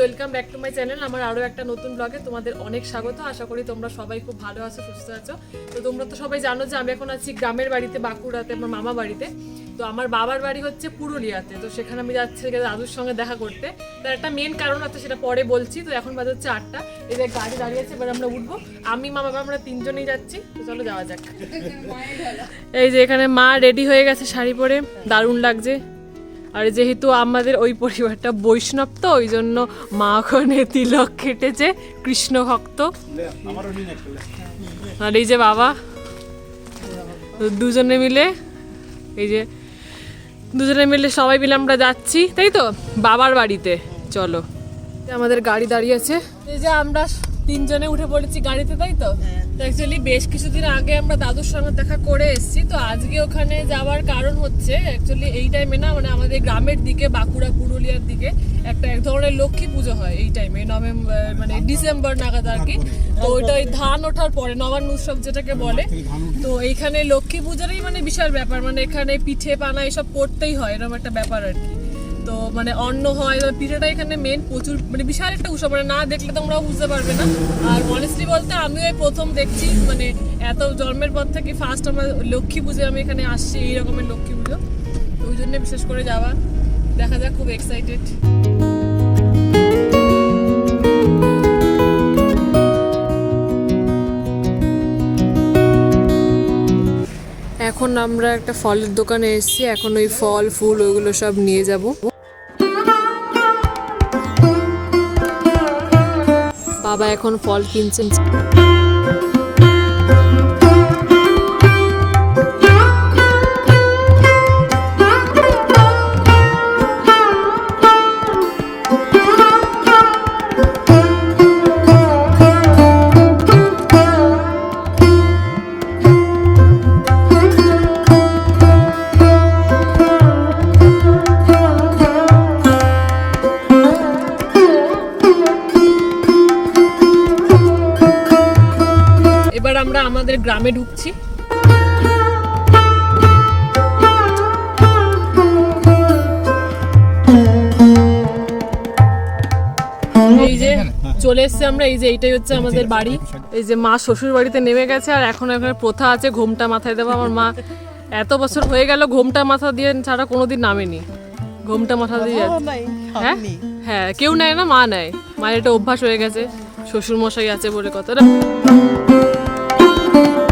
Welcome back to my channel আমার আরও একটা নতুন ব্লগে তোমাদের অনেক স্বাগত। আশা করি তোমরা সবাই খুব ভালো আছো সুস্থ আছো। তো তোমরা তো সবাই জানো যে আমি এখন আছি গ্রামের বাড়িতে বাঁকুড়াতে আমার মামা বাড়িতে। তো আমার বাবার বাড়ি হচ্ছে পুরুলিয়াতে। তো সেখানে আমি যাচ্ছি দাদুর সঙ্গে দেখা করতে। তার একটা মেন কারণ আছে সেটা পরে বলছি। তো এখন বাজে হচ্ছে আটটা। এই যে গাড়ি দাঁড়িয়ে আছে এবার আমরা উঠবো। আমি মা বাবা আমরা তিনজনেই যাচ্ছি। তো চলো যাওয়া যাক। এই যে এখানে মা রেডি হয়ে গেছে শাড়ি পরে। দারুণ লাগছে। আর যেহেতু আমাদের ওই পরিবারটা বৈষ্ণব তো, ওই জন্য মা ওখানে তিলক কেটেছে, কৃষ্ণ ভক্ত। আর এই যে বাবা, দুজনে মিলে, এই যে দুজনে মিলে সবাই মিলে আমরা যাচ্ছি, তাই তো? বাবার বাড়িতে, চলো। আমাদের গাড়ি দাঁড়িয়ে আছে। এই যে আমরা তিনজনে উঠে পড়েছি গাড়িতে, তাই তো? অ্যাকচুয়ালি বেশ কিছুদিন আগে আমরা দাদুর সঙ্গে দেখা করে এসেছি। তো আজকে ওখানে যাওয়ার কারণ হচ্ছে অ্যাকচুয়ালি এই টাইমে না মানে আমাদের গ্রামের দিকে, বাঁকুড়া, পুরুলিয়ার দিকে একটা এক ধরনের লক্ষ্মী পুজো হয় এই টাইমে নভেম্বর মানে ডিসেম্বর নাগাদ আর কি। তো ওইটা ওই ধান ওঠার পরে, নবান্ন উৎসব যেটাকে বলে। তো এইখানে লক্ষ্মী পুজোরই মানে বিশাল ব্যাপার মানে এখানে পিঠে পানা এসব করতেই হয়, এরকম একটা ব্যাপার আর কি। তো মানে অন্ন হয়, এবার পিঠেটা এখানে মেন প্রচুর মানে বিশাল একটা উৎসব মানে না দেখলে তোমরাও বুঝতে পারবে না। আর অনেস্টলি বলতে আমিও এই প্রথম দেখছি মানে এত জন্মের পর থেকে ফার্স্ট আমার লক্ষ্মী পুজো আমি এখানে আসছি, এই রকমের লক্ষ্মী পুজো। ওই জন্য বিশেষ করে যাওয়া। দেখা যাক, খুব এক্সাইটেড এখন আমরা একটা ফলের দোকানে এসেছি, এখন ওই ফল, ফুল, ওইগুলো সব নিয়ে যাব। বাবা এখন ফল কিনছেন। গ্রামে ঢুকছি। এই যে চলে এসছে আমরা এই যে এইটাই হচ্ছে আমাদের বাড়ি। এই যে মা শ্বশুর বাড়িতে নেমে গেছে আর এখন এখানে প্রথা আছে ঘোমটা মাথায় দেবো। আমার মা এত বছর হয়ে গেল ঘোমটা মাথা দিয়ে ছাড়া কোনোদিন নামেনি। ঘোমটা মাথা দিয়ে হ্যাঁ? হ্যাঁ কেউ নেয় না মা নেয়। মায়ের এটা অভ্যাস হয়ে গেছে। শ্বশুর মশাই আছে বলে কথাটা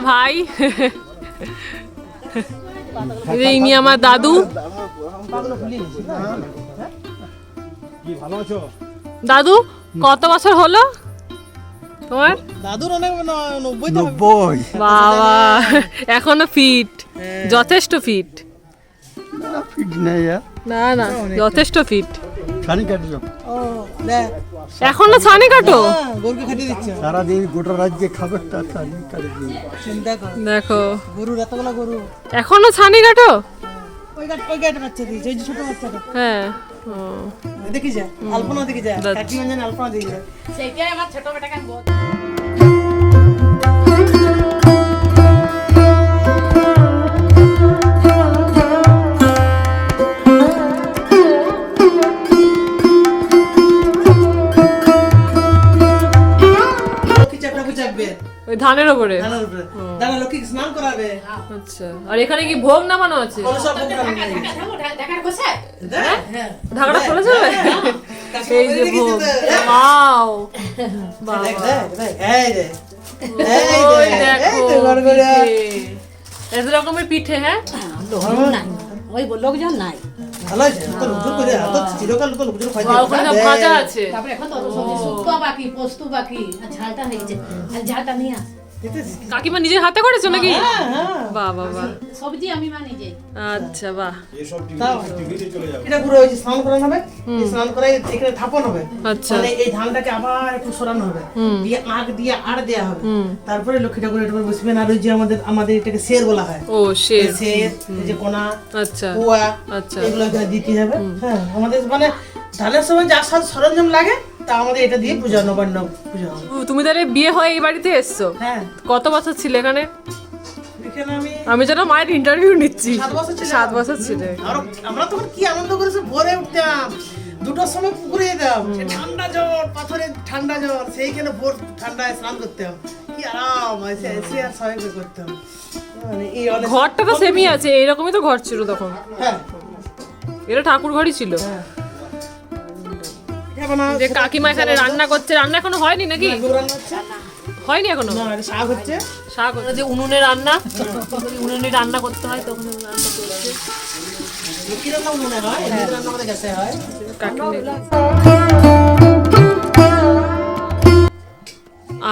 ভাই। এই ইনি আমার দাদু। দাদু কত বছর হলো? তোমার? দাদুর অনেক নব্বই বাবা এখনও ফিট যথেষ্ট ফিট না না যথেষ্ট ফিট ও। দেখ না ছানি কাটো? হ্যাঁ, গরুকে খেতে দিচ্ছে। সারা দিন গোটা রাজ্যে খাবার তা ছানি কাটে চিন্তা কর। দেখো। গরু এতগুলো গরু। এখনও ছানি কাটো? ওই গাট ওই গাট বাচ্চা দিয়েছে ওই যে ছোট বাচ্চাটা। হ্যাঁ। দেখি যা আলপনা দেখি যা। কাকিমা জানে আলপনা দেখি যা লক্ষ্মী ধানের উপরে? দাদা স্নান করাবে? আচ্ছা। আর এখানে কি ভোগ নামানো আছে? প্রোগ্রাম নেই। হ্যাঁ? ঢাকাটা খোলা যাবে এই যে ভোগ। ওয়াও। বাবা। এই এই এই। পিঠে। রকমের পিঠে হ্যাঁ? লোকজন নাই। লোকজন তারপরে এখন তো সবজি শুক্তো বাকি পোস্ত বাকি আর ঝালটা হয়ে গেছে আর ঝালটা নিয়ে আস কাকিমা নিজের হাতে করেছ নাকি? হ্যাঁ হ্যাঁ। বাহ বাহ বাহ। সবজি আমি মা নিজে আচ্ছা বাহ। এটা পুরো ওই যে স্নান করানো হবে। স্নান করে এখানে থাপন হবে। আচ্ছা। মানে এই ধানটাকে আবার একটু সরানো হবে। দিয়ে আগ দিয়ে দেওয়া হবে। তারপরে লক্ষ্মী ঠাকুর বসবেন আর ওই যে আমাদের আমাদের এটাকে শের বলা হয়। ও শের। শের যে কোনা আচ্ছা। কুয়া আচ্ছা। এগুলো এখানে দিতে হবে। হ্যাঁ আমাদের মানে ধানের সময় যা সরঞ্জাম লাগে তা আমাদের এটা দিয়ে পূজা নবান্ন পূজা হবে। তুমি তাহলে বিয়ে হয়ে এই বাড়িতে এসছো? হ্যাঁ। কত বছর ছিল এখানে? এখানে আমি আমি যেন মায়ের ইন্টারভিউ নিচ্ছি। সাত বছর ছিলাম। সাত বছর ছিল। আরও আমরা তখন কি আনন্দ করেছে? ভোরে উঠতাম দুটোর সময় পুকুরে যেতাম। ঠান্ডা জ্বর পাথরে ঠান্ডা জ্বর সেইখানে ভোর ঠান্ডায় স্নান করতাম। কি আরাম এসে এসে আর করতাম। মানে ঘরটা তো সেমই আছে এরকমই তো ঘর ছিল তখন। হ্যাঁ। এটা ঠাকুর ঘরই ছিল। বানাও যে কাকিমা এখানে রান্না করছে রান্না এখনও হয়নি নাকি? গরু রান্না হচ্ছে হয়নি এখনও? না শাক হচ্ছে। শাক যে উনুনে রান্না উনুনে রান্না করতে হয় তখন রান্না করছে রান্না মনে হয়? রান্না আমাদের গ্যাসে হয়?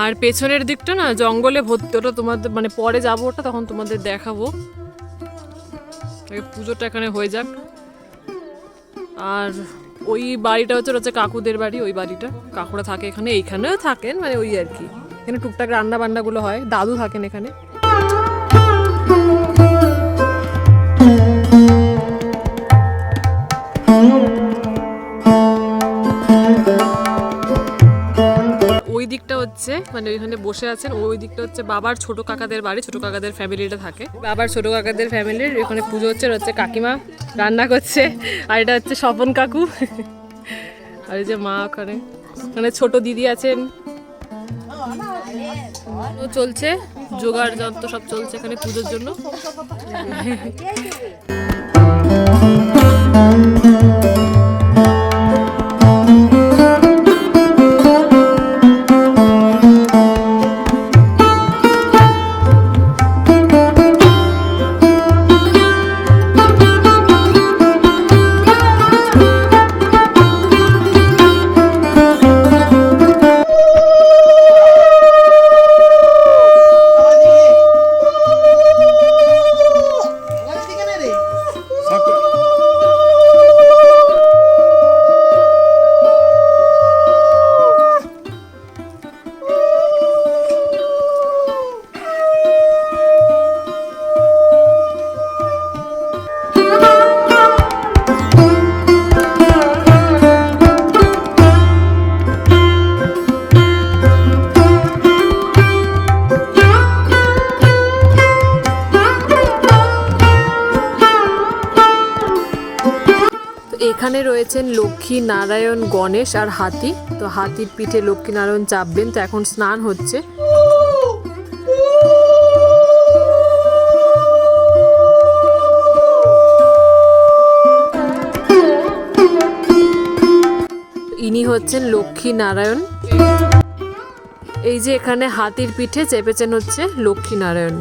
আর পেছনের দিকটা না জঙ্গলে ভর্তি ওটা তোমাদের মানে পরে যাব ওটা তখন তোমাদের দেখাবো। পুজোটা এখানে হয়ে যাক। আর ওই বাড়িটা হচ্ছে হচ্ছে কাকুদের বাড়ি, ওই বাড়িটা। কাকুরা থাকে এখানে, এইখানেও থাকেন মানে ওই আর কি। এখানে টুকটাক রান্না বান্নাগুলো হয়, দাদু থাকেন এখানে। হচ্ছে মানে ওইখানে বসে আছেন। ওই দিকটা হচ্ছে বাবার ছোট কাকাদের বাড়ি, ছোট কাকাদের ফ্যামিলিটা থাকে। বাবার ছোট কাকাদের ফ্যামিলির এখানে পুজো হচ্ছে হচ্ছে কাকিমা, রান্না করছে, আর এটা হচ্ছে স্বপন কাকু। আর এই যে মা ওখানে। ওখানে ছোট দিদি আছেন। চলছে, জোগাড় যন্ত্র সব চলছে এখানে পুজোর জন্য। রয়েছেন লক্ষ্মী নারায়ণ গণেশ আর হাতি। তো হাতির পিঠে লক্ষ্মী নারায়ণ চাপবেন, তো এখন স্নান হচ্ছে। ইনি হচ্ছেন লক্ষ্মী নারায়ণ। এই যে এখানে হাতির পিঠে চেপেছেন হচ্ছে লক্ষ্মী নারায়ণ।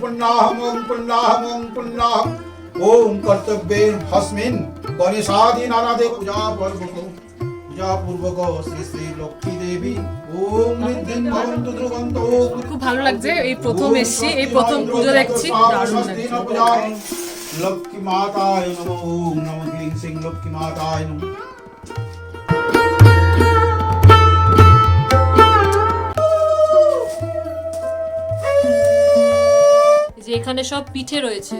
पुण्याहम ओम पुण्याहम ओम पुण्याहम ओम कर्तव्ये हस्मिन् गणेशादि नानादे पूजा पर्वको पूजा पूर्वक শ্রী শ্রী লক্ষ্মী দেবী ওম ঋদ্ধিন ভবন্তু ধ্রুবন্ত খুব ভালো লাগছে এই প্রথম এসেছি এই প্রথম পুজো দেখছি দারুণ লাগছে। লক্ষ্মী মাতায় নমঃ ওম নমঃ গ্রিং সিং লক্ষ্মী মাতায় নমঃ যে এখানে সব পিঠে রয়েছে।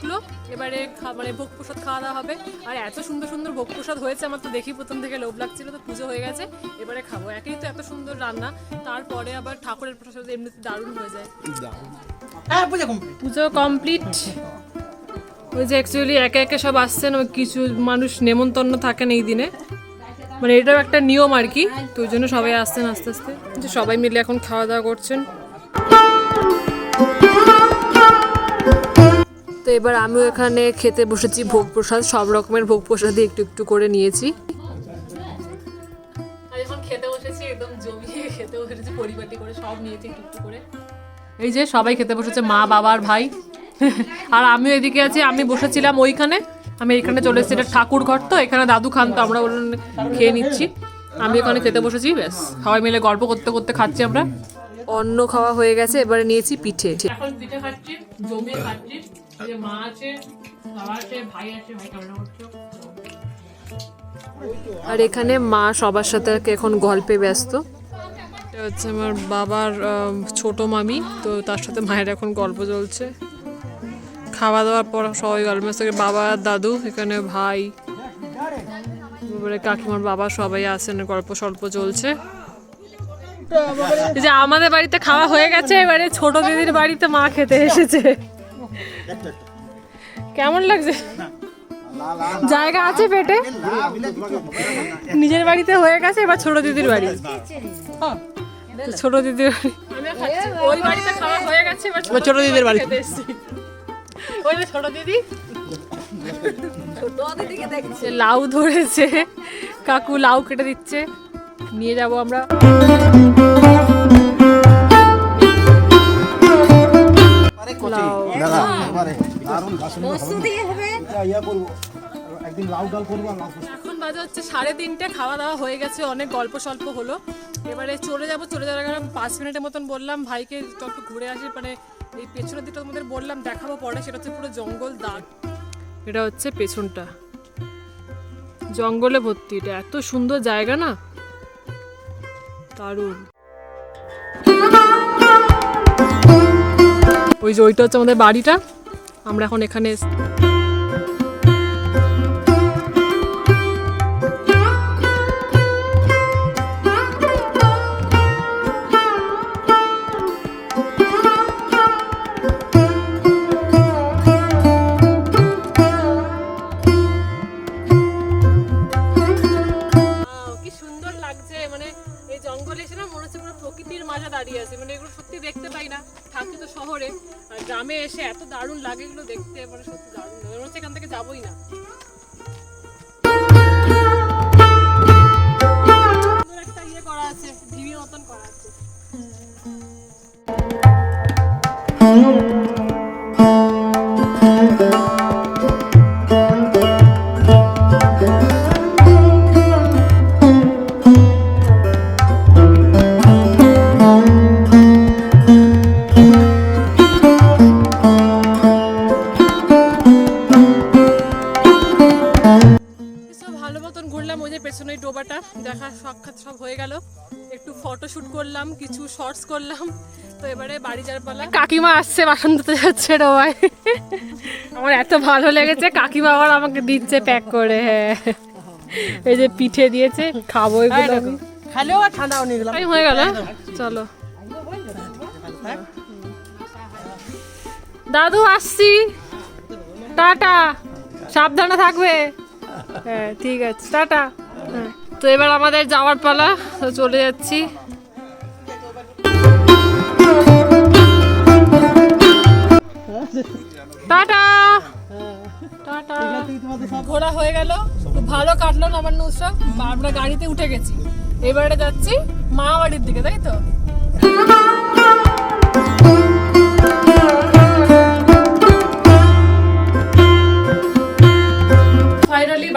চুকলো এবারে মানে ভোগ প্রসাদ খাওয়া দাওয়া হবে। আর এত সুন্দর সুন্দর ভোগ প্রসাদ হয়েছে আমার তো দেখি প্রথম থেকে লোভ লাগছিল তো পুজো হয়ে গেছে। এবারে খাব। একেই তো এত সুন্দর রান্না। তারপরে আবার ঠাকুরের প্রসাদ এমনিতে দারুণ হয়ে যায়। হ্যাঁ পূজা কমপ্লিট ওই যে অ্যাকচুয়ালি একে একে সব আসছেন ওই কিছু মানুষ নেমন্তন্ন থাকেন এই দিনে। মানে এটাও একটা নিয়ম আর কি তো ওই জন্য সবাই আসছেন আস্তে আস্তে। যে সবাই মিলে এখন খাওয়া দাওয়া করছেন। এবার আমিও এখানে খেতে বসেছি ভোগ প্রসাদ সব রকমের ভোগ প্রসাদই একটু একটু করে নিয়েছি। খেতে বসেছি একদম জমিয়ে খেতে বসেছি পরিপাটি করে সব নিয়েছি একটু একটু করে। এই যে সবাই খেতে বসেছে মা বাবার ভাই। আর আমিও এদিকে আছি আমি বসেছিলাম ওইখানে আমি এখানে চলে এসেছি এটা ঠাকুর ঘর তো এখানে দাদু খান তো আমরা খেয়ে নিচ্ছি। আমি এখানে খেতে বসেছি ব্যাস। সবাই মিলে গল্প করতে করতে খাচ্ছি আমরা। অন্ন খাওয়া হয়ে গেছে এবারে নিয়েছি পিঠে। এখন পিঠে খাচ্ছি জমিয়ে খাচ্ছি। যে মা আছে বাবা আছে ভাই আছে ভাই কামনা করছ। আর এখানে মা সবার সাথে এখন গল্পে ব্যস্ত। এটা হচ্ছে আমার বাবার ছোট মামি তো তার সাথে মায়ের এখন গল্প চলছে। খাওয়া দাওয়ার পর সবাই গল্প ব্যস্ত বাবা আর দাদু এখানে ভাই। এবারে কাকিমার বাবা সবাই আছেন গল্প স্বল্প চলছে। এই যে আমাদের বাড়িতে খাওয়া হয়ে গেছে এবারে ছোট দিদির বাড়িতে মা খেতে এসেছে। কেমন লাগছে? জায়গা আছে পেটে? নিজের বাড়িতে হয়ে গেছে এবার ছোট দিদির বাড়ি। ছোট দিদির বাড়ি। ওই বাড়িতে খাওয়া হয়ে গেছে এবার ছোট দিদির বাড়ি। ওই ছোট দিদি। লাউ ধরেছে। কাকু লাউ কেটে দিচ্ছে। নিয়ে যাব আমরা। হবে। এখন বাজে হচ্ছে সাড়ে তিনটে খাওয়া দাওয়া হয়ে গেছে অনেক গল্প স্বল্প হলো। এবারে চলে যাব চলে যাওয়ার আগে পাঁচ মিনিটের মতন বললাম ভাইকে তো একটু ঘুরে আসি মানে এই পেছনের দিকটা তোমাদের বললাম দেখাবো পরে সেটা হচ্ছে পুরো জঙ্গল দাগ। এটা হচ্ছে পেছনটা। জঙ্গলে ভর্তি এটা এত সুন্দর জায়গা না? দারুণ। ওই যে ওইটা হচ্ছে আমাদের বাড়িটা। আমরা এখন এখানে ডোবাটা দেখা সাক্ষাৎ সব হয়ে গেল। একটু ফটো শুট করলাম কিছু শর্টস করলাম তো এবারে বাড়ি যাওয়ার পালা। কাকিমা আসছে বাসন ধুতে যাচ্ছে ডোবায় আমার এত ভালো লেগেছে কাকিমা আবার আমাকে দিচ্ছে প্যাক করে হ্যাঁ। এই যে পিঠে দিয়েছে খাব এগুলো। খালেও আর গেলাম। টাইম হয়ে গেল চলো। দাদু আসছি। টাটা। সাবধানে থাকবে। হ্যাঁ ঠিক আছে। টাটা। হ্যাঁ। তো এবার আমাদের যাওয়ার পালা, তো চলে যাচ্ছি। টাটা! টাটা! ঘোরা হয়ে গেল। খুব ভালো কাটলো উৎসব বা আমরা গাড়িতে উঠে গেছি। এবারে যাচ্ছি মা বাড়ির দিকে, তাই তো?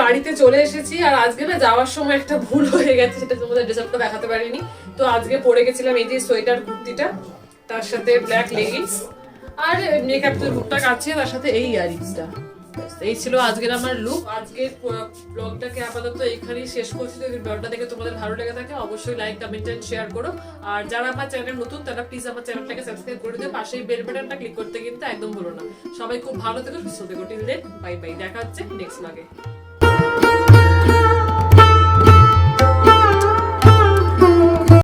বাড়িতে চলে এসেছি আর আজকে না যাওয়ার সময় একটা ভুল হয়ে গেছে, সেটা তোমাদের ড্রেসআপটা দেখাতে পারিনি। তো আজকে পরে গেছিলাম এই যে সোয়েটার কুর্তিটা, তার সাথে ব্ল্যাক লেগিংস আর মেকআপ তো টুকটাক আছে তার সাথে এই ইয়ারিংসটা। এই ছিল আজকের আমার লুক আজকের ব্লগটাকে আপাতত এখানেই শেষ করছি। যদি ব্লগটা দেখে তোমাদের ভালো লেগে থাকে, অবশ্যই লাইক কমেন্ট এন্ড শেয়ার করো। আর যারা আমার চ্যানেল নতুন, তারা প্লিজ আমার চ্যানেলটাকে সাবস্ক্রাইব করে দিও। পাশেই বেল বাটনটা ক্লিক করতে কিন্তু একদম ভুলো না। সবাই খুব ভালো থেকো, সুস্থ থেকো। টিল দেন বাই বাই দেখা হচ্ছে নেক্সট ব্লগে